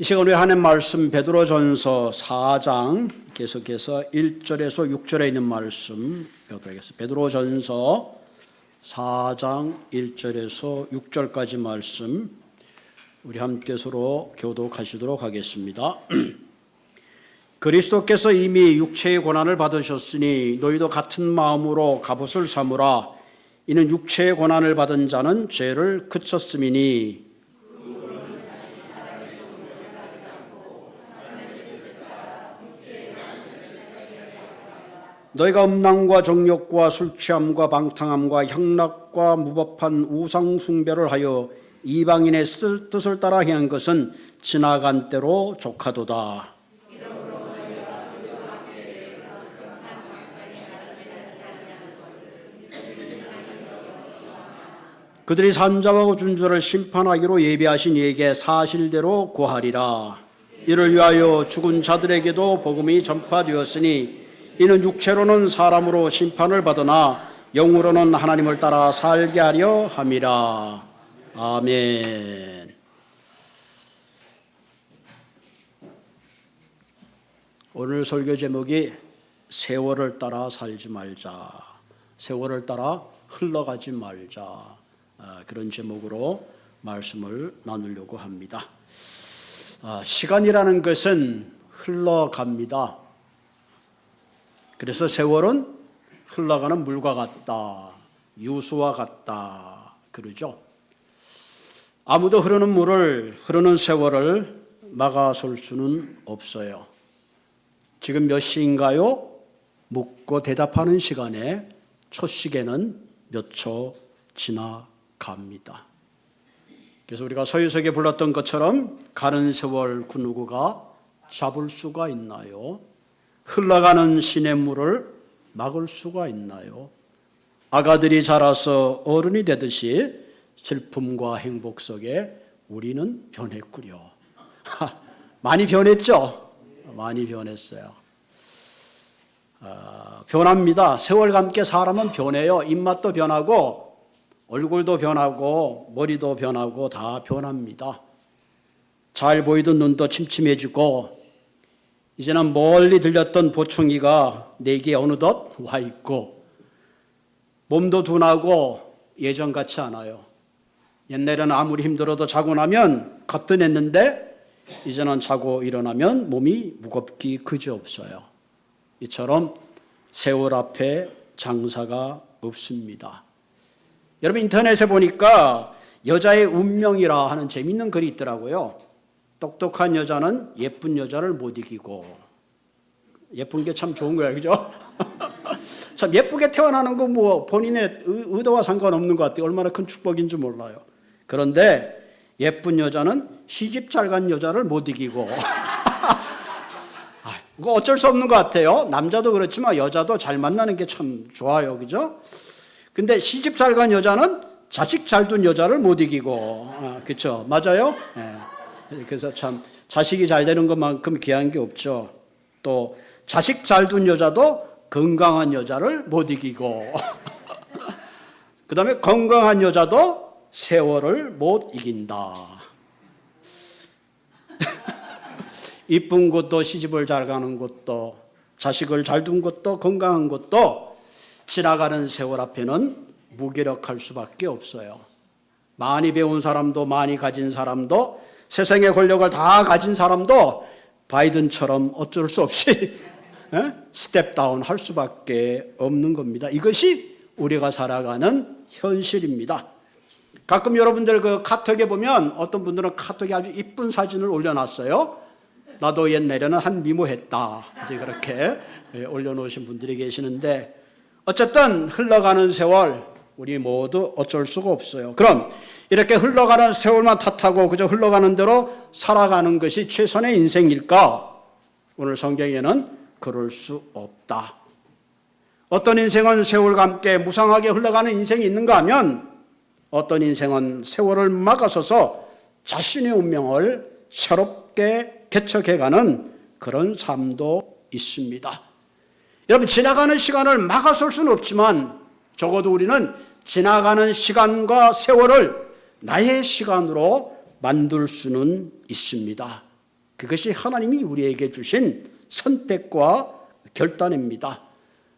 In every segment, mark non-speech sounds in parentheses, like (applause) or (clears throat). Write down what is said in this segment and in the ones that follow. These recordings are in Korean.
이 시간 우리 하는 말씀 베드로전서 4장 계속해서 1절에서 6절에 있는 말씀 배우도록하겠습니다. 베드로전서 4장 1절에서 6절까지 말씀 우리 함께 서로 교독하시도록 하겠습니다. (clears throat) 그리스도께서 이미 육체의 고난을 받으셨으니 너희도 같은 마음으로 갑옷을 삼으라 이는 육체의 고난을 받은 자는 죄를 그쳤음이니 너희가 음란과 정욕과 술 취함과 방탕함과 향락과 무법한 우상 숭배를 하여 이방인의 쓸 뜻을 따라 행한 것은 지나간 때로 족하도다. 그들이 산자와 준주를 심판하기로 예비하신 이에게 사실대로 고하리라. 이를 위하여 죽은 자들에게도 복음이 전파되었으니 이는 육체로는 사람으로 심판을 받으나 영으로는 하나님을 따라 살게 하려 함이라. 아멘. 오늘 설교 제목이 세월을 따라 살지 말자. 세월을 따라 흘러가지 말자. 아, 그런 제목으로 말씀을 나누려고 합니다. 아, 시간이라는 것은 흘러갑니다. 그래서 세월은 흘러가는 물과 같다. 유수와 같다. 그러죠. 아무도 흐르는 물을, 흐르는 세월을 막아설 수는 없어요. 지금 몇 시인가요? 묻고 대답하는 시간에 첫 시계는 몇 초 지나갑니다. 그래서 우리가 서유석에 불렀던 것처럼 가는 세월 그 누구가 잡을 수가 있나요? 흘러가는 시냇물을 막을 수가 있나요? 아가들이 자라서 어른이 되듯이 슬픔과 행복 속에 우리는 변했구려. 많이 변했죠? 많이 변했어요. 어, 변합니다. 세월과 함께 사람은 변해요. 입맛도 변하고, 얼굴도 변하고, 머리도 변하고, 다 변합니다. 잘 보이던 눈도 침침해지고, 이제는 멀리 들렸던 보충이가 내게 어느덧 와 있고 몸도 둔하고 예전 같지 않아요. 옛날에는 아무리 힘들어도 자고 나면 거뜬했는데 이제는 자고 일어나면 몸이 무겁기 그지없어요. 이처럼 세월 앞에 장사가 없습니다. 여러분 인터넷에 보니까 여자의 운명이라 하는 재밌는 글이 있더라고요. 똑똑한 여자는 예쁜 여자를 못 이기고 예쁜 게 참 좋은 거야, 그죠? (laughs) 참 예쁘게 태어나는 거뭐 본인의 의도와 상관없는 것 같아요. 얼마나 큰 축복인지 몰라요. 그런데 예쁜 여자는 시집 잘 간 여자를 못 이기고 (laughs) 아, 그거 어쩔 수 없는 것 같아요. 남자도 그렇지만 여자도 잘 만나는 게 참 좋아요, 그죠? 근데 시집 잘 간 여자는 자식 잘 둔 여자를 못 이기고, 아, 그렇죠? 맞아요? 네. 그래서 참 자식이 잘 되는 것만큼 귀한 게 없죠. 또 자식 잘 둔 여자도 건강한 여자를 못 이기고 (laughs) 그 다음에 건강한 여자도 세월을 못 이긴다. (laughs) 이쁜 것도 시집을 잘 가는 것도 자식을 잘 둔 것도 건강한 것도 지나가는 세월 앞에는 무기력할 수밖에 없어요. 많이 배운 사람도 많이 가진 사람도 세상의 권력을 다 가진 사람도 바이든처럼 어쩔 수 없이 (laughs) 스텝 다운 할 수밖에 없는 겁니다. 이것이 우리가 살아가는 현실입니다. 가끔 여러분들 그 카톡에 보면 어떤 분들은 카톡에 아주 이쁜 사진을 올려놨어요. 나도 옛날에는 한 미모했다. 이제 그렇게 예, 올려놓으신 분들이 계시는데 어쨌든 흘러가는 세월 우리 모두 어쩔 수가 없어요. 그럼 이렇게 흘러가는 세월만 탓하고 그저 흘러가는 대로 살아가는 것이 최선의 인생일까? 오늘 성경에는 그럴 수 없다. 어떤 인생은 세월과 함께 무상하게 흘러가는 인생이 있는가 하면 어떤 인생은 세월을 막아서서 자신의 운명을 새롭게 개척해가는 그런 삶도 있습니다. 여러분, 지나가는 시간을 막아설 수는 없지만 적어도 우리는 지나가는 시간과 세월을 나의 시간으로 만들 수는 있습니다. 그것이 하나님이 우리에게 주신 선택과 결단입니다.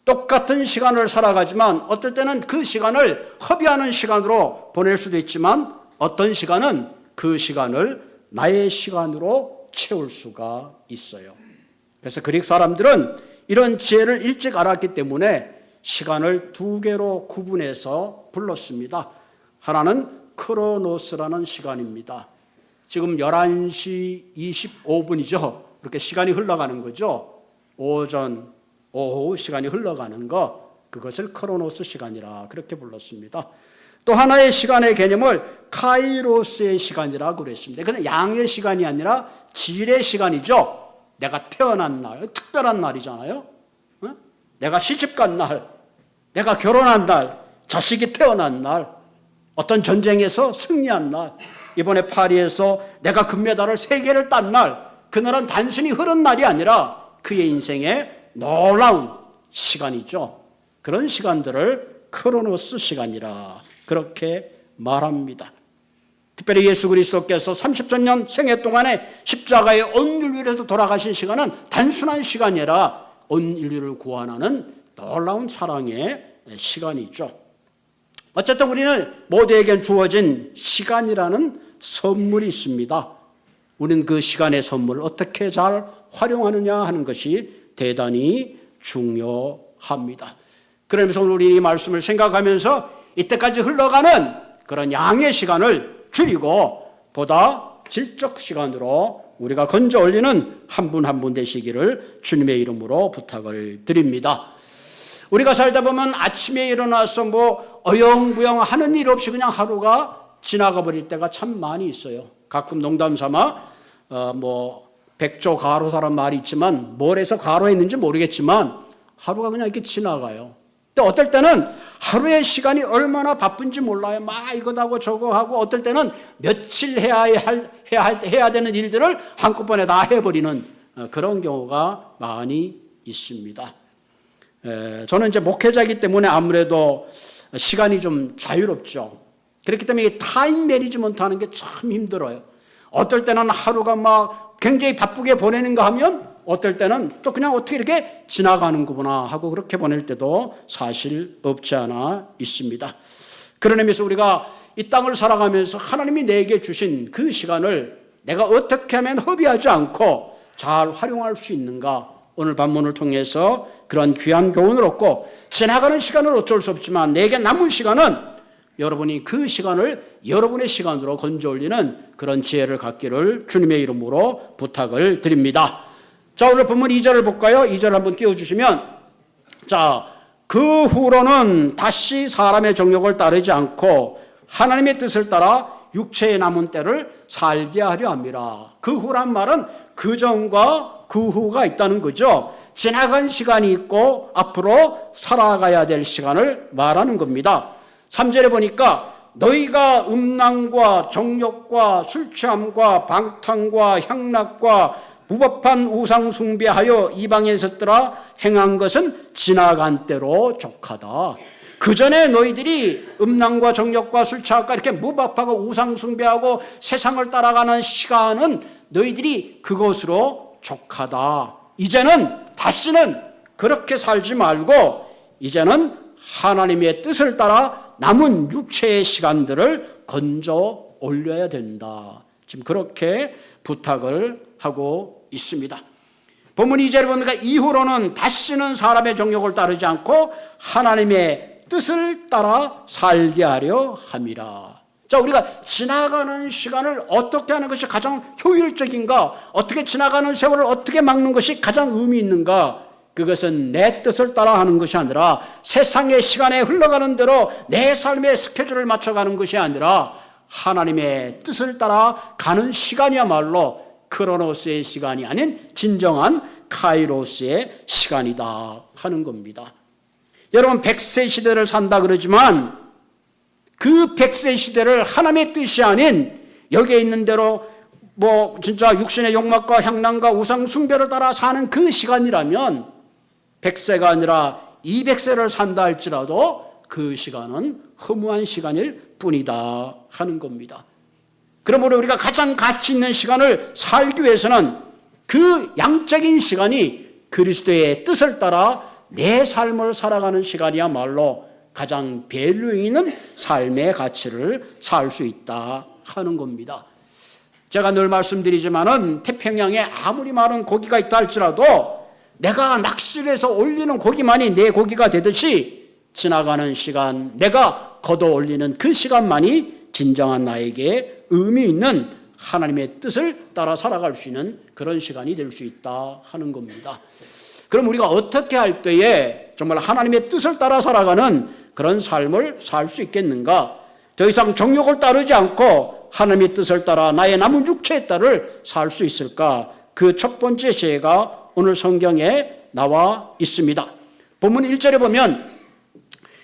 똑같은 시간을 살아가지만 어떨 때는 그 시간을 허비하는 시간으로 보낼 수도 있지만 어떤 시간은 그 시간을 나의 시간으로 채울 수가 있어요. 그래서 그릭 사람들은 이런 지혜를 일찍 알았기 때문에 시간을 두 개로 구분해서 불렀습니다. 하나는 크로노스라는 시간입니다. 지금 11시 25분이죠. 그렇게 시간이 흘러가는 거죠. 오전, 오후 시간이 흘러가는 거, 그것을 크로노스 시간이라 그렇게 불렀습니다. 또 하나의 시간의 개념을 카이로스의 시간이라고 그랬습니다. 그건 양의 시간이 아니라 질의 시간이죠. 내가 태어난 날, 특별한 날이잖아요. 어? 내가 시집간 날, 내가 결혼한 날, 자식이 태어난 날, 어떤 전쟁에서 승리한 날, 이번에 파리에서 내가 금메달을 세 개를 딴 날, 그날은 단순히 흐른 날이 아니라 그의 인생의 놀라운 시간이죠. 그런 시간들을 크로노스 시간이라 그렇게 말합니다. 특별히 예수 그리스도께서 30년 생애 동안에 십자가의 온 인류에서 돌아가신 시간은 단순한 시간이 아니라 온 인류를 구원하는 놀라운 사랑의 시간이죠. 어쨌든 우리는 모두에게 주어진 시간이라는 선물이 있습니다. 우리는 그 시간의 선물을 어떻게 잘 활용하느냐 하는 것이 대단히 중요합니다. 그러면서 우리 이 말씀을 생각하면서 이때까지 흘러가는 그런 양의 시간을 줄이고 보다 질적 시간으로 우리가 건져 올리는 한 분 한 분 되시기를 주님의 이름으로 부탁을 드립니다. 우리가 살다 보면 아침에 일어나서 뭐 어영부영 하는 일 없이 그냥 하루가 지나가 버릴 때가 참 많이 있어요. 가끔 농담 삼아 어 뭐 백조 가로사란 말이 있지만 뭘 해서 가로했는지 모르겠지만 하루가 그냥 이렇게 지나가요. 근데 어떨 때는 하루의 시간이 얼마나 바쁜지 몰라요. 막 이거 하고 저거 하고 어떨 때는 며칠 해야 할 해야 할 해야 되는 일들을 한꺼번에 다 해버리는 어, 그런 경우가 많이 있습니다. 에, 저는 이제 목회자이기 때문에 아무래도 시간이 좀 자유롭죠. 그렇기 때문에 이 타임 매니지먼트 하는 게 참 힘들어요. 어떨 때는 하루가 막 굉장히 바쁘게 보내는가 하면 어떨 때는 또 그냥 어떻게 이렇게 지나가는구나 하고 그렇게 보낼 때도 사실 없지 않아 있습니다. 그런 의미에서 우리가 이 땅을 살아가면서 하나님이 내게 주신 그 시간을 내가 어떻게 하면 허비하지 않고 잘 활용할 수 있는가 오늘 반문을 통해서 그런 귀한 교훈을 얻고 지나가는 시간은 어쩔 수 없지만 내게 남은 시간은 여러분이 그 시간을 여러분의 시간으로 건져 올리는 그런 지혜를 갖기를 주님의 이름으로 부탁을 드립니다. 자, 오늘 본문 2절을 볼까요? 2절 한번 띄워주시면, 자, 그 후로는 다시 사람의 정욕을 따르지 않고 하나님의 뜻을 따라 육체의 남은 때를 살게 하려 합니다. 그 후란 말은 그 전과 그 후가 있다는 거죠. 지나간 시간이 있고 앞으로 살아가야 될 시간을 말하는 겁니다. 3절에 보니까 너희가 음란과 정욕과 술 취함과 방탕과 향락과 무법한 우상 숭배하여 이방인 섰더라 행한 것은 지나간 때로 족하다. 그 전에 너희들이 음란과 정욕과 술 취함과 이렇게 무법하고 우상 숭배하고 세상을 따라가는 시간은 너희들이 그것으로 족하다. 이제는 다시는 그렇게 살지 말고 이제는 하나님의 뜻을 따라 남은 육체의 시간들을 건져 올려야 된다. 지금 그렇게 부탁을 하고 있습니다. 본문 2절에 보니까 이후로는 다시는 사람의 정욕을 따르지 않고 하나님의 뜻을 따라 살게 하려 함이라. 자, 우리가 지나가는 시간을 어떻게 하는 것이 가장 효율적인가? 어떻게 지나가는 세월을 어떻게 막는 것이 가장 의미 있는가? 그것은 내 뜻을 따라 하는 것이 아니라 세상의 시간에 흘러가는 대로 내 삶의 스케줄을 맞춰가는 것이 아니라 하나님의 뜻을 따라 가는 시간이야말로 크로노스의 시간이 아닌 진정한 카이로스의 시간이다 하는 겁니다. 여러분 100세 시대를 산다 그러지만 그 100세 시대를 하나님의 뜻이 아닌 여기에 있는 대로 뭐 진짜 육신의 욕망과 향락과 우상 숭배를 따라 사는 그 시간이라면 100세가 아니라 200세를 산다 할지라도 그 시간은 허무한 시간일 뿐이다 하는 겁니다. 그러므로 우리가 가장 가치 있는 시간을 살기 위해서는 그 양적인 시간이 그리스도의 뜻을 따라 내 삶을 살아가는 시간이야말로 가장 밸류 있는 삶의 가치를 살 수 있다 하는 겁니다. 제가 늘 말씀드리지만은 태평양에 아무리 많은 고기가 있다 할지라도 내가 낚시를 해서 올리는 고기만이 내 고기가 되듯이 지나가는 시간, 내가 걷어 올리는 그 시간만이 진정한 나에게 의미 있는 하나님의 뜻을 따라 살아갈 수 있는 그런 시간이 될 수 있다 하는 겁니다. 그럼 우리가 어떻게 할 때에 정말 하나님의 뜻을 따라 살아가는 그런 삶을 살 수 있겠는가? 더 이상 정욕을 따르지 않고 하나님의 뜻을 따라 나의 남은 육체의 딸을 살수 있을까? 그 첫 번째 제가 오늘 성경에 나와 있습니다. 본문 1절에 보면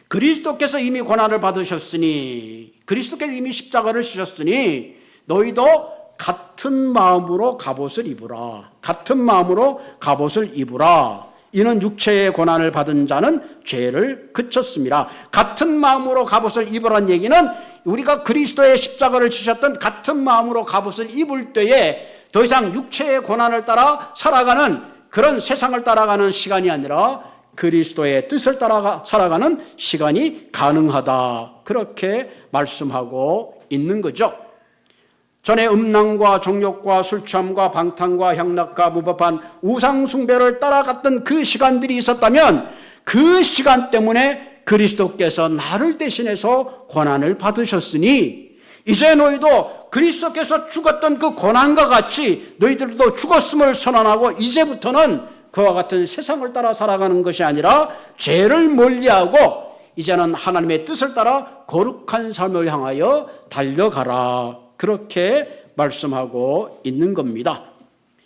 그리스도께서 이미 고난을 받으셨으니 그리스도께서 이미 십자가를 지셨으니 너희도 같은 마음으로 갑옷을 입으라. 같은 마음으로 갑옷을 입으라. 이는 육체의 고난을 받은 자는 죄를 그쳤습니다. 같은 마음으로 갑옷을 입으란 얘기는 우리가 그리스도의 십자가를 지셨던 같은 마음으로 갑옷을 입을 때에 더 이상 육체의 고난을 따라 살아가는 그런 세상을 따라가는 시간이 아니라 그리스도의 뜻을 따라 살아가는 시간이 가능하다. 그렇게 말씀하고 있는 거죠. 전에 음란과 정욕과 술 취함과 방탕과 향락과 무법한 우상 숭배를 따라갔던 그 시간들이 있었다면 그 시간 때문에 그리스도께서 나를 대신해서 고난을 받으셨으니 이제 너희도 그리스도께서 죽었던 그 고난과 같이 너희들도 죽었음을 선언하고 이제부터는 그와 같은 세상을 따라 살아가는 것이 아니라 죄를 멀리하고 이제는 하나님의 뜻을 따라 거룩한 삶을 향하여 달려가라. 그렇게 말씀하고 있는 겁니다.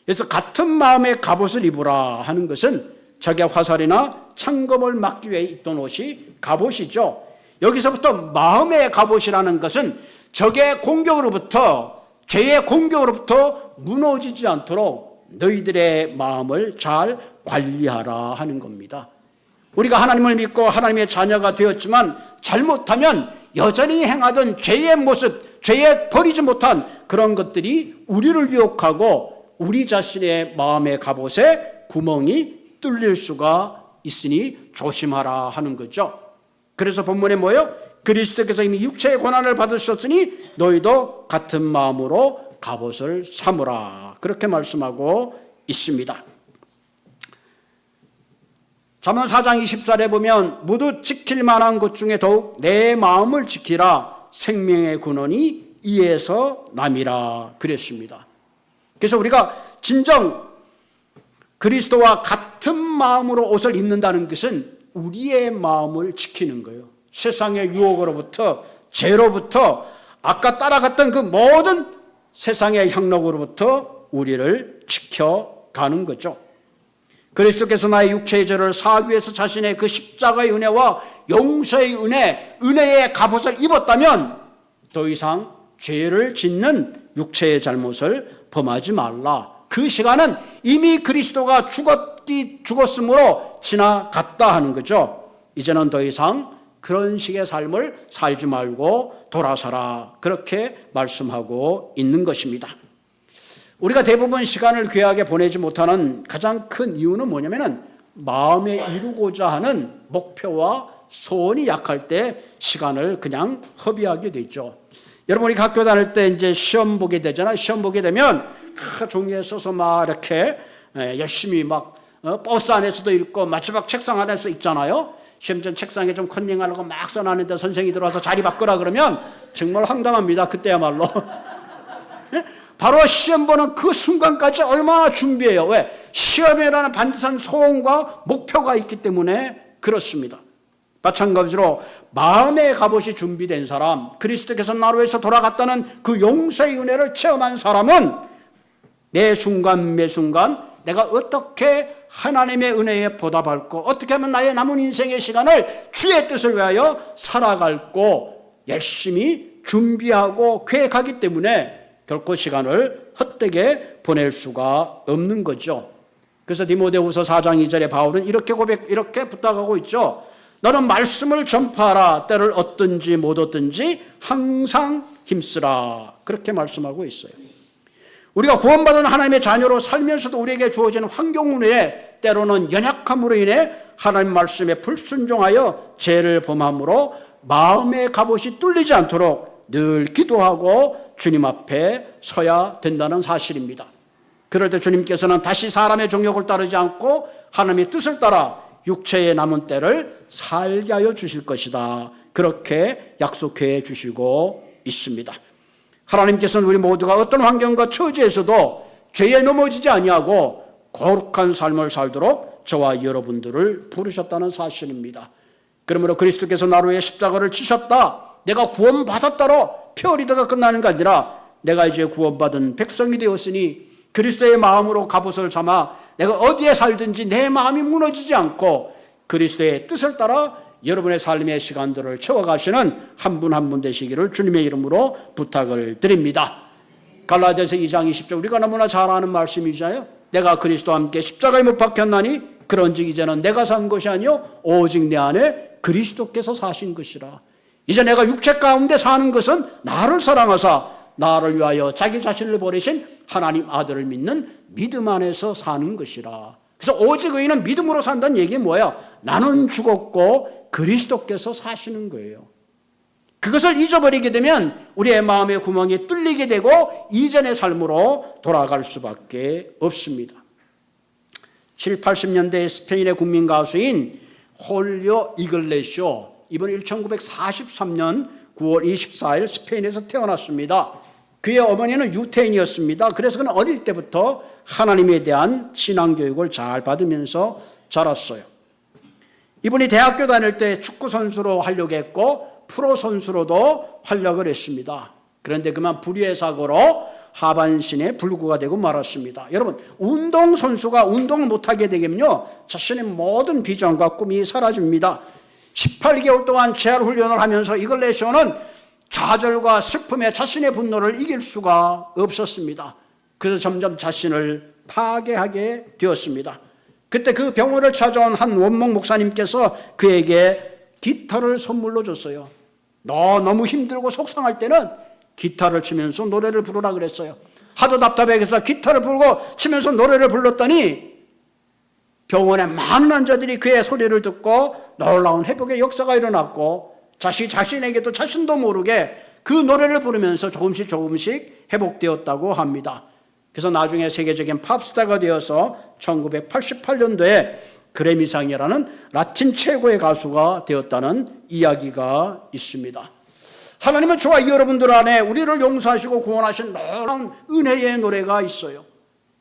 그래서 같은 마음의 갑옷을 입으라 하는 것은 적의 화살이나 창검을 막기 위해 입던 옷이 갑옷이죠. 여기서부터 마음의 갑옷이라는 것은 적의 공격으로부터 죄의 공격으로부터 무너지지 않도록 너희들의 마음을 잘 관리하라 하는 겁니다. 우리가 하나님을 믿고 하나님의 자녀가 되었지만 잘못하면 여전히 행하던 죄의 모습, 죄에 버리지 못한 그런 것들이 우리를 유혹하고 우리 자신의 마음의 갑옷에 구멍이 뚫릴 수가 있으니 조심하라 하는 거죠. 그래서 본문에 뭐예요? 그리스도께서 이미 육체의 고난을 받으셨으니 너희도 같은 마음으로 갑옷을 삼으라. 그렇게 말씀하고 있습니다. 잠언 4장 20절에 보면 모두 지킬 만한 것 중에 더욱 내 마음을 지키라 생명의 근원이 이에서 남이라 그랬습니다. 그래서 우리가 진정 그리스도와 같은 마음으로 옷을 입는다는 것은 우리의 마음을 지키는 거예요. 세상의 유혹으로부터 죄로부터 아까 따라갔던 그 모든 세상의 향락으로부터 우리를 지켜가는 거죠. 그리스도께서 나의 육체의 죄를 사하기 위해서 자신의 그 십자가의 은혜와 용서의 은혜, 은혜의 갑옷을 입었다면 더 이상 죄를 짓는 육체의 잘못을 범하지 말라. 그 시간은 이미 그리스도가 죽었기, 죽었으므로 지나갔다 하는 거죠. 이제는 더 이상 그런 식의 삶을 살지 말고 돌아서라. 그렇게 말씀하고 있는 것입니다. 우리가 대부분 시간을 귀하게 보내지 못하는 가장 큰 이유는 뭐냐면은 마음에 이루고자 하는 목표와 소원이 약할 때 시간을 그냥 허비하게 되죠. 여러분 우리 학교 다닐 때 이제 시험 보게 되잖아요. 시험 보게 되면 그 종이에 써서 막 이렇게 열심히 막 어, 버스 안에서도 읽고 마지막 책상 안에서 읽잖아요. 시험 전 책상에 좀 컨닝하려고 막 써놨는데 선생이 들어와서 자리 바꾸라 그러면 정말 황당합니다. 그때야말로. (laughs) 바로 시험 보는 그 순간까지 얼마나 준비해요. 왜? 시험이라는 반드시한 소원과 목표가 있기 때문에 그렇습니다. 마찬가지로 마음의 갑옷이 준비된 사람, 그리스도께서 나로 해서 돌아갔다는 그 용서의 은혜를 체험한 사람은 매 순간 매 순간 내가 어떻게 하나님의 은혜에 보답할고 어떻게 하면 나의 남은 인생의 시간을 주의 뜻을 위하여 살아갈고 열심히 준비하고 계획하기 때문에 결코 시간을 헛되게 보낼 수가 없는 거죠. 그래서 디모데후서 4장 2절에 바울은 이렇게 고백 이렇게 부탁하고 있죠. 너는 말씀을 전파하라. 때를 얻든지 못 얻든지 항상 힘쓰라. 그렇게 말씀하고 있어요. 우리가 구원받은 하나님의 자녀로 살면서도 우리에게 주어지는 환경으로 인해 때로는 연약함으로 인해 하나님 말씀에 불순종하여 죄를 범함으로 마음의 갑옷이 뚫리지 않도록 늘 기도하고 주님 앞에 서야 된다는 사실입니다. 그럴 때 주님께서는 다시 사람의 종욕을 따르지 않고 하나님의 뜻을 따라 육체의 남은 때를 살게 하여 주실 것이다. 그렇게 약속해 주시고 있습니다. 하나님께서는 우리 모두가 어떤 환경과 처지에서도 죄에 넘어지지 아니하고 거룩한 삶을 살도록 저와 여러분들을 부르셨다는 사실입니다. 그러므로 그리스도께서 나로 위해 십자가를 치셨다. 내가 구원받았다로 표리다가 끝나는 게 아니라 내가 이제 구원받은 백성이 되었으니 그리스도의 마음으로 갑옷을 삼아 내가 어디에 살든지 내 마음이 무너지지 않고 그리스도의 뜻을 따라 여러분의 삶의 시간들을 채워가시는 한분 한 분 되시기를 주님의 이름으로 부탁을 드립니다. 갈라디아서 2장 20절 우리가 너무나 잘 아는 말씀이잖아요. 내가 그리스도와 함께 십자가에 못 박혔나니 그런즉 이제는 내가 산 것이 아니요 오직 내 안에 그리스도께서 사신 것이라. 이제 내가 육체 가운데 사는 것은 나를 사랑하사 나를 위하여 자기 자신을 버리신 하나님 아들을 믿는 믿음 안에서 사는 것이라. 그래서 오직 의인은 믿음으로 산다는 얘기 뭐야? 나는 죽었고 그리스도께서 사시는 거예요. 그것을 잊어버리게 되면 우리의 마음의 구멍이 뚫리게 되고 이전의 삶으로 돌아갈 수밖에 없습니다. 7, 80년대 스페인의 국민 가수인 홀리오 이글레쇼 이번 1943년 9월 24일 스페인에서 태어났습니다. 그의 어머니는 유태인이었습니다. 그래서 그는 어릴 때부터 하나님에 대한 신앙 교육을 잘 받으면서 자랐어요. 이분이 대학교 다닐 때 축구 선수로 활약을 했고 프로 선수로도 활약을 했습니다. 그런데 그만 불의의 사고로 하반신에 불구가 되고 말았습니다. 여러분, 운동 선수가 운동을 못하게 되면요, 자신의 모든 비전과 꿈이 사라집니다. 18개월 동안 재활 훈련을 하면서 이글레시오는 좌절과 슬픔에 자신의 분노를 이길 수가 없었습니다. 그래서 점점 자신을 파괴하게 되었습니다. 그때 그 병원을 찾아온 한 원목 목사님께서 그에게 기타를 선물로 줬어요. 너 너무 힘들고 속상할 때는 기타를 치면서 노래를 부르라 그랬어요. 하도 답답해서 기타를 불고 치면서 노래를 불렀더니 병원에 많은 환자들이 그의 소리를 듣고 놀라운 회복의 역사가 일어났고 자신 자신에게도 자신도 모르게 그 노래를 부르면서 조금씩 조금씩 회복되었다고 합니다. 그래서 나중에 세계적인 팝스타가 되어서 1988년도에 그래미상이라는 라틴 최고의 가수가 되었다는 이야기가 있습니다. 하나님은 저와 여러분들 안에 우리를 용서하시고 구원하신 놀라운 은혜의 노래가 있어요.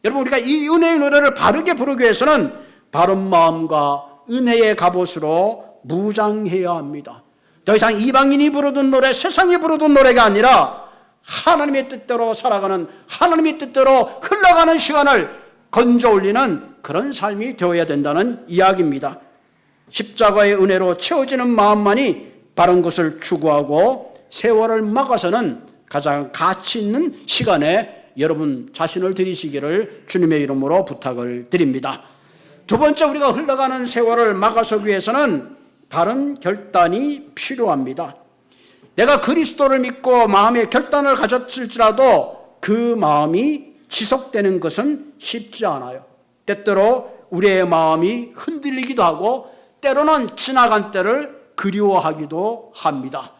여러분 우리가 이 은혜의 노래를 바르게 부르기 위해서는 바른 마음과 은혜의 갑옷으로 무장해야 합니다. 더 이상 이방인이 부르던 노래, 세상이 부르던 노래가 아니라 하나님의 뜻대로 살아가는 하나님의 뜻대로 흘러가는 시간을 건져 올리는 그런 삶이 되어야 된다는 이야기입니다. 십자가의 은혜로 채워지는 마음만이 바른 것을 추구하고 세월을 막아서는 가장 가치 있는 시간에 여러분 자신을 들이시기를 주님의 이름으로 부탁을 드립니다. 두 번째 우리가 흘러가는 세월을 막아서기 위해서는 바른 결단이 필요합니다. 내가 그리스도를 믿고 마음의 결단을 가졌을지라도 그 마음이 지속되는 것은 쉽지 않아요. 때때로 우리의 마음이 흔들리기도 하고 때로는 지나간 때를 그리워하기도 합니다.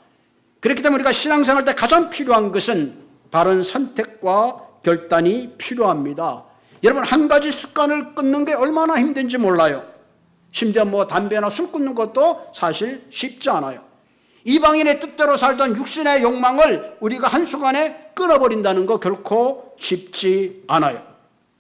그렇기 때문에 우리가 신앙생활 때 가장 필요한 것은 바른 선택과 결단이 필요합니다. 여러분 한 가지 습관을 끊는 게 얼마나 힘든지 몰라요. 심지어 뭐 담배나 술 끊는 것도 사실 쉽지 않아요. 이방인의 뜻대로 살던 육신의 욕망을 우리가 한순간에 끊어버린다는 거 결코 쉽지 않아요.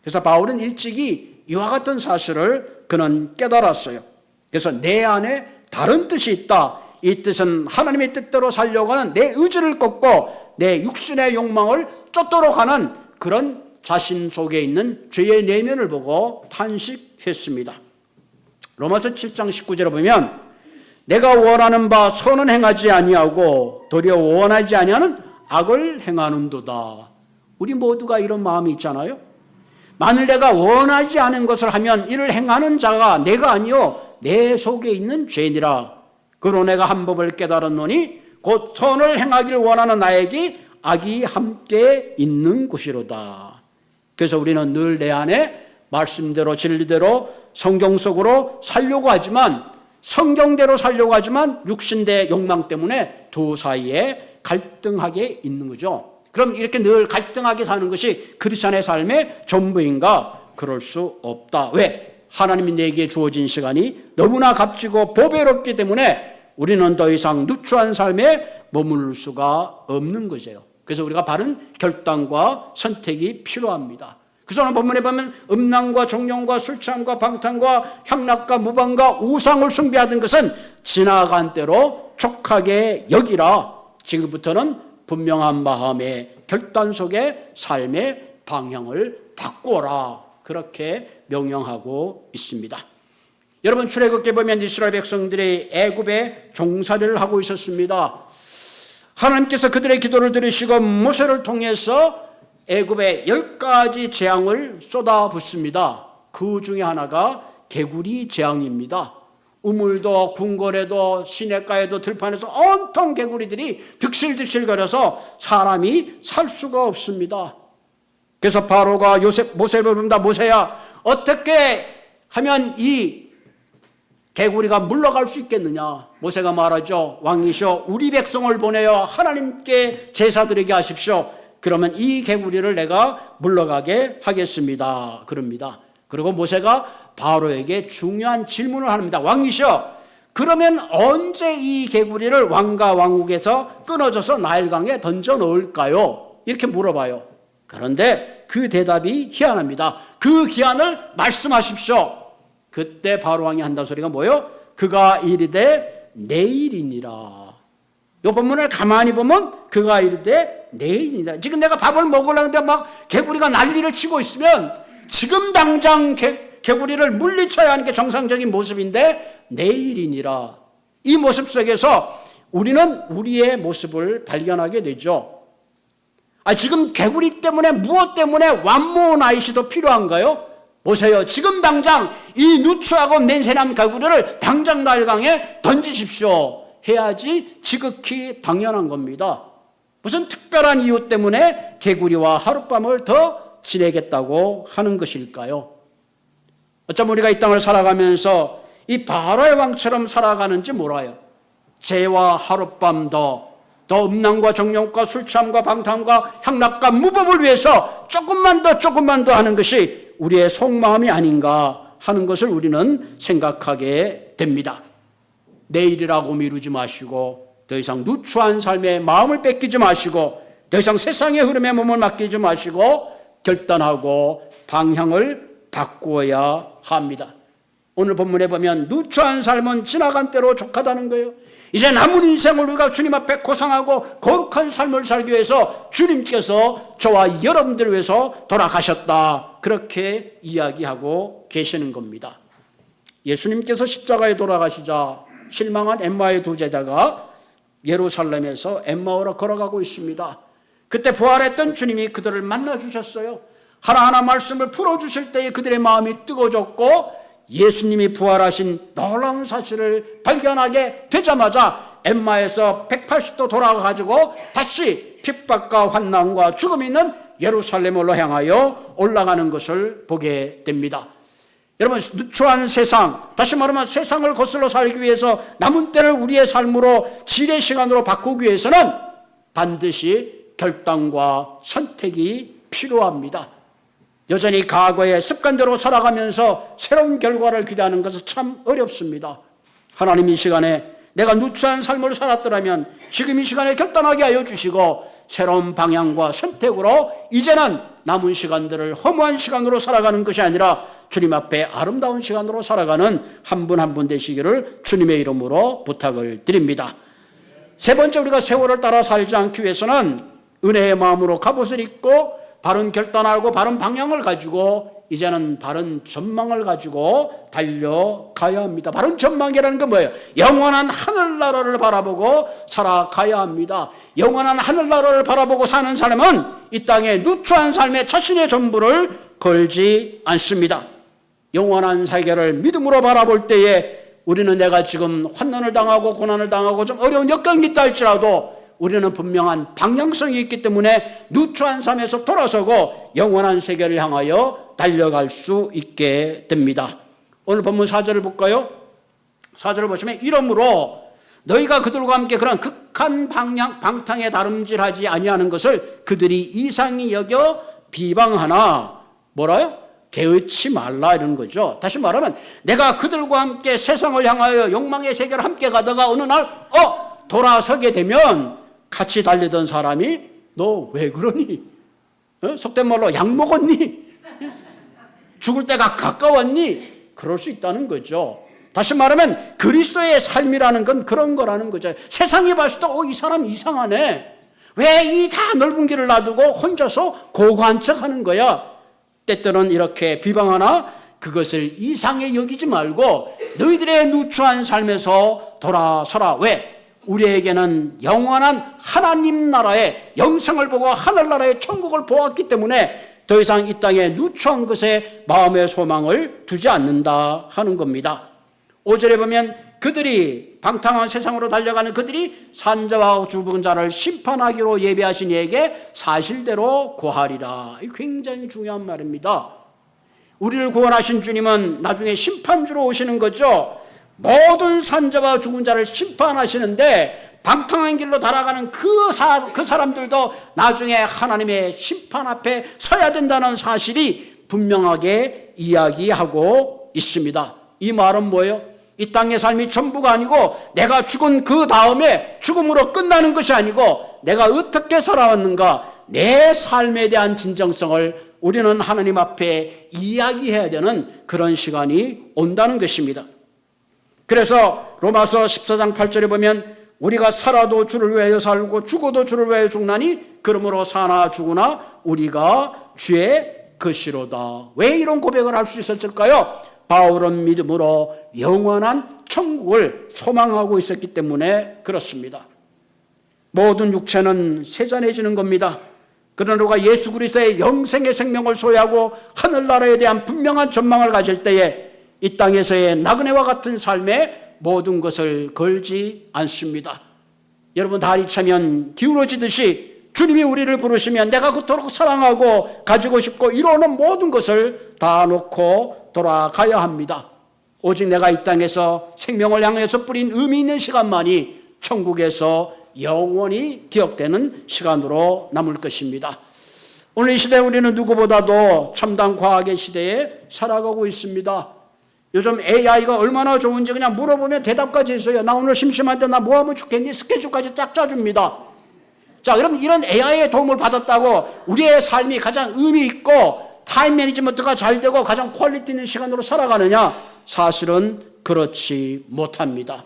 그래서 바울은 일찍이 이와 같은 사실을 그는 깨달았어요. 그래서 내 안에 다른 뜻이 있다. 이 뜻은 하나님의 뜻대로 살려고 하는 내 의지를 꺾고 내 육신의 욕망을 쫓도록 하는 그런 자신 속에 있는 죄의 내면을 보고 탄식했습니다. 로마서 7장 19절에 보면 내가 원하는 바 선은 행하지 아니하고 도리어 원하지 아니하는 악을 행하는도다. 우리 모두가 이런 마음이 있잖아요. 만일 내가 원하지 않은 것을 하면 이를 행하는 자가 내가 아니요 내 속에 있는 죄니라. 그로 내가 한 법을 깨달았노니 곧 선을 행하기를 원하는 나에게 악이 함께 있는 것이로다. 그래서 우리는 늘 내 안에 말씀대로 진리대로 성경 속으로 살려고 하지만 성경대로 살려고 하지만 육신 대 욕망 때문에 두 사이에 갈등하게 있는 거죠. 그럼 이렇게 늘 갈등하게 사는 것이 크리스천의 삶의 전부인가? 그럴 수 없다. 왜? 하나님이 내게 주어진 시간이 너무나 값지고 보배롭기 때문에 우리는 더 이상 누추한 삶에 머무를 수가 없는 거죠. 그래서 우리가 바른 결단과 선택이 필요합니다. 그래서 본문에 보면 음란과 종령과 술취함과 방탕과 향락과 무방과 우상을 숭배하던 것은 지나간 때로 족하게 여기라 지금부터는 분명한 마음의 결단 속에 삶의 방향을 바꾸어라 그렇게 명령하고 있습니다. 여러분 출애굽기 보면 이스라엘 백성들이 애굽에 종살이를 하고 있었습니다. 하나님께서 그들의 기도를 들으시고 모세를 통해서 애굽에 열 가지 재앙을 쏟아붓습니다. 그 중에 하나가 개구리 재앙입니다. 우물도 궁궐에도 시냇가에도 들판에서 온통 개구리들이 득실득실거려서 사람이 살 수가 없습니다. 그래서 바로가 요셉 모세를 부른다 모세야 어떻게 하면 이 개구리가 물러갈 수 있겠느냐? 모세가 말하죠. 왕이시여 우리 백성을 보내어 하나님께 제사 드리게 하십시오. 그러면 이 개구리를 내가 물러가게 하겠습니다. 그럽니다. 그리고 모세가 바로에게 중요한 질문을 합니다. 왕이시여 그러면 언제 이 개구리를 왕과 왕국에서 끊어져서 나일강에 던져 넣을까요? 이렇게 물어봐요. 그런데 그 대답이 희한합니다. 그 기한을 말씀하십시오. 그때 바로 왕이 한다는 소리가 뭐요? 그가 이르되 내일이니라. 요 본문을 가만히 보면 그가 이르되 내일이니라. 지금 내가 밥을 먹으려는데 막 개구리가 난리를 치고 있으면 지금 당장 개, 개구리를 물리쳐야 하는 게 정상적인 모습인데 내일이니라. 이 모습 속에서 우리는 우리의 모습을 발견하게 되죠. 아, 지금 개구리 때문에 무엇 때문에 완모원 아이시도 필요한가요? 보세요. 지금 당장 이 누추하고 냄새난 개구리를 당장 날강에 던지십시오. 해야지 지극히 당연한 겁니다. 무슨 특별한 이유 때문에 개구리와 하룻밤을 더 지내겠다고 하는 것일까요? 어쩜 우리가 이 땅을 살아가면서 이 바로의 왕처럼 살아가는지 몰라요. 죄와 하룻밤 더, 더 음란과 정령과 술취함과 방탕과 향락과 무법을 위해서 조금만 더 조금만 더 하는 것이 우리의 속마음이 아닌가 하는 것을 우리는 생각하게 됩니다. 내일이라고 미루지 마시고 더 이상 누추한 삶에 마음을 뺏기지 마시고 더 이상 세상의 흐름에 몸을 맡기지 마시고 결단하고 방향을 바꾸어야 합니다. 오늘 본문에 보면 누추한 삶은 지나간 때로 족하다는 거예요. 이제 남은 인생을 우리가 주님 앞에 고상하고 거룩한 삶을 살기 위해서 주님께서 저와 여러분들을 위해서 돌아가셨다. 그렇게 이야기하고 계시는 겁니다. 예수님께서 십자가에 돌아가시자 실망한 엠마의 두 제자가 예루살렘에서 엠마오로 걸어가고 있습니다. 그때 부활했던 주님이 그들을 만나 주셨어요. 하나하나 말씀을 풀어 주실 때에 그들의 마음이 뜨거워졌고 예수님이 부활하신 놀라운 사실을 발견하게 되자마자 엠마에서 180도 돌아가 가지고 다시 핍박과 환난과 죽음이 있는 예루살렘으로 향하여 올라가는 것을 보게 됩니다. 여러분 누추한 세상 다시 말하면 세상을 거슬러 살기 위해서 남은 때를 우리의 삶으로 지뢰 시간으로 바꾸기 위해서는 반드시 결단과 선택이 필요합니다. 여전히 과거의 습관대로 살아가면서 새로운 결과를 기대하는 것은 참 어렵습니다. 하나님 이 시간에 내가 누추한 삶을 살았더라면 지금 이 시간에 결단하게 하여 주시고 새로운 방향과 선택으로 이제는 남은 시간들을 허무한 시간으로 살아가는 것이 아니라 주님 앞에 아름다운 시간으로 살아가는 한 분 한분 되시기를 주님의 이름으로 부탁을 드립니다. 세 번째 우리가 세월을 따라 살지 않기 위해서는 은혜의 마음으로 갑옷을 입고 바른 결단하고 바른 방향을 가지고 이제는 바른 전망을 가지고 달려가야 합니다. 바른 전망이라는 건 뭐예요? 영원한 하늘나라를 바라보고 살아가야 합니다. 영원한 하늘나라를 바라보고 사는 사람은 이 땅에 누추한 삶에 자신의 전부를 걸지 않습니다. 영원한 세계를 믿음으로 바라볼 때에 우리는 내가 지금 환난을 당하고 고난을 당하고 좀 어려운 역경이 있다 할지라도 우리는 분명한 방향성이 있기 때문에 누추한 삶에서 돌아서고 영원한 세계를 향하여 달려갈 수 있게 됩니다. 오늘 본문 4절을 볼까요? 4절을 보시면 이러므로 너희가 그들과 함께 그런 극한 방향, 방탕에 다름질하지 아니하는 것을 그들이 이상히 여겨 비방하나 뭐라요? 개의치 말라 이런 거죠. 다시 말하면 내가 그들과 함께 세상을 향하여 욕망의 세계를 함께 가다가 어느 날 어, 돌아서게 되면 같이 달리던 사람이 너 왜 그러니? 어? 속된 말로 약 먹었니? 죽을 때가 가까웠니? 그럴 수 있다는 거죠. 다시 말하면 그리스도의 삶이라는 건 그런 거라는 거죠. 세상이 봤을 때, 어, 이 사람 이상하네. 왜 이 다 넓은 길을 놔두고 혼자서 고고한 척 하는 거야? 때때로는 이렇게 비방하나 그것을 이상에 여기지 말고 너희들의 누추한 삶에서 돌아서라. 왜? 우리에게는 영원한 하나님 나라의 영생을 보고 하늘나라의 천국을 보았기 때문에 더 이상 이 땅에 누추한 것에 마음의 소망을 두지 않는다 하는 겁니다. 5절에 보면 그들이 방탕한 세상으로 달려가는 그들이 산자와 죽은 자를 심판하기로 예배하신 이에게 사실대로 고하리라. 이 굉장히 중요한 말입니다. 우리를 구원하신 주님은 나중에 심판주로 오시는 거죠. 모든 산자와 죽은 자를 심판하시는데 방탕한 길로 달아가는 그, 사, 그 사람들도 나중에 하나님의 심판 앞에 서야 된다는 사실이 분명하게 이야기하고 있습니다. 이 말은 뭐예요? 이 땅의 삶이 전부가 아니고 내가 죽은 그 다음에 죽음으로 끝나는 것이 아니고 내가 어떻게 살아왔는가 내 삶에 대한 진정성을 우리는 하나님 앞에 이야기해야 되는 그런 시간이 온다는 것입니다. 그래서 로마서 14장 8절에 보면 우리가 살아도 주를 위하여 살고 죽어도 주를 위하여 죽나니 그러므로 사나 죽으나 우리가 주의 것이로다. 왜 이런 고백을 할 수 있었을까요? 바울은 믿음으로 영원한 천국을 소망하고 있었기 때문에 그렇습니다. 모든 육체는 세잔해지는 겁니다. 그러나 우리가 예수 그리스도의 영생의 생명을 소유하고 하늘나라에 대한 분명한 전망을 가질 때에 이 땅에서의 나그네와 같은 삶에 모든 것을 걸지 않습니다. 여러분 다리 차면 기울어지듯이 주님이 우리를 부르시면 내가 그토록 사랑하고 가지고 싶고 이루는 모든 것을 다 놓고 돌아가야 합니다. 오직 내가 이 땅에서 생명을 향해서 뿌린 의미 있는 시간만이 천국에서 영원히 기억되는 시간으로 남을 것입니다. 오늘 이 시대에 우리는 누구보다도 첨단 과학의 시대에 살아가고 있습니다. 요즘 AI가 얼마나 좋은지 그냥 물어보면 대답까지 있어요. 나 오늘 심심한데 나 뭐 하면 좋겠니? 스케줄까지 쫙 짜줍니다. 자, 그럼 이런 AI의 도움을 받았다고 우리의 삶이 가장 의미 있고 타임 매니지먼트가 잘 되고 가장 퀄리티 있는 시간으로 살아가느냐? 사실은 그렇지 못합니다.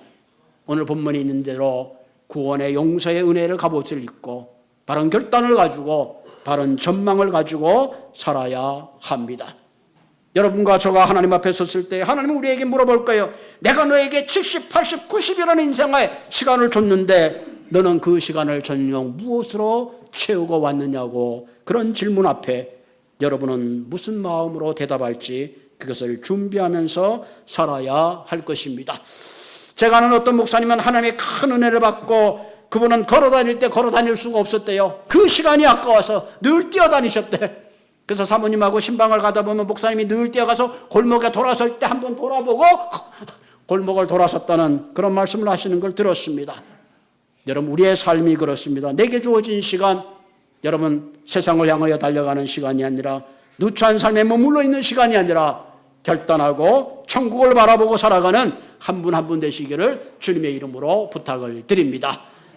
오늘 본문에 있는 대로 구원의 용서의 은혜를 갑옷을 입고 바른 결단을 가지고 바른 전망을 가지고 살아야 합니다. 여러분과 저가 하나님 앞에 섰을 때 하나님은 우리에게 물어볼 거예요. 내가 너에게 70, 80, 90이라는 인생의 시간을 줬는데 너는 그 시간을 전용 무엇으로 채우고 왔느냐고 그런 질문 앞에 여러분은 무슨 마음으로 대답할지 그것을 준비하면서 살아야 할 것입니다. 제가 아는 어떤 목사님은 하나님의 큰 은혜를 받고 그분은 걸어 다닐 때 걸어 다닐 수가 없었대요. 그 시간이 아까워서 늘 뛰어 다니셨대. 그래서 사모님하고 신방을 가다 보면 목사님이 늘 뛰어가서 골목에 돌아설 때 한번 돌아보고 (laughs) 골목을 돌아섰다는 그런 말씀을 하시는 걸 들었습니다. 여러분, 우리의 삶이 그렇습니다. 내게 주어진 시간, 여러분, 세상을 향하여 달려가는 시간이 아니라 누추한 삶에 머물러 있는 시간이 아니라 결단하고 천국을 바라보고 살아가는 한 분 한분 되시기를 주님의 이름으로 부탁을 드립니다.